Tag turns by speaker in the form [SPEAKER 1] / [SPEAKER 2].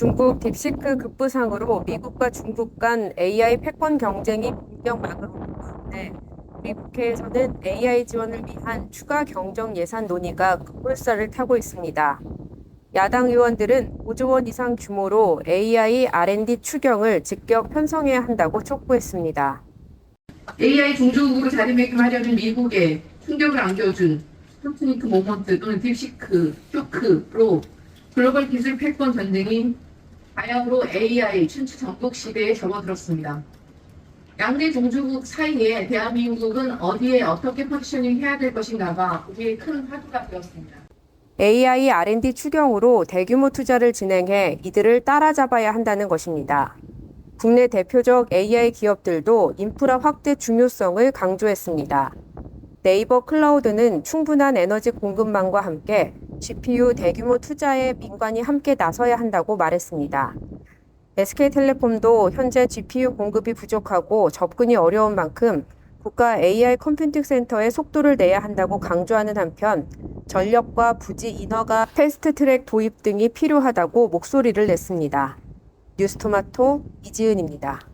[SPEAKER 1] 중국 딥시크 급부상으로 미국과 중국 간 AI 패권 경쟁이 본격막으로 오는 가운데 미국회에서는 AI 지원을 위한 추가 경정 예산 논의가 급물살을 타고 있습니다. 야당 의원들은 5조 원 이상 규모로 AI R&D 추경을 직격 편성해야 한다고 촉구했습니다.
[SPEAKER 2] AI 종주국으로 자리매김하려는 미국에 충격을 안겨준 스푸트니크 모먼트 또는 딥시크, 쇼크로 글로벌 기술 패권 전쟁이 바야흐로 AI 춘추 전국 시대에 접어들었습니다. 양대 종주국 사이에 대한민국은 어디에 어떻게 포지셔닝 해야 될 것인가가 우리의 큰 화두가 되었습니다.
[SPEAKER 1] AI R&D 추경으로 대규모 투자를 진행해 이들을 따라잡아야 한다는 것입니다. 국내 대표적 AI 기업들도 인프라 확대 중요성을 강조했습니다. 네이버 클라우드는 충분한 에너지 공급망과 함께 GPU 대규모 투자에 민관이 함께 나서야 한다고 말했습니다. SK텔레콤도 현재 GPU 공급이 부족하고 접근이 어려운 만큼 국가 AI 컴퓨팅 센터에 속도를 내야 한다고 강조하는 한편 전력과 부지 인허가 패스트 트랙 도입 등이 필요하다고 목소리를 냈습니다. 뉴스토마토 이지은입니다.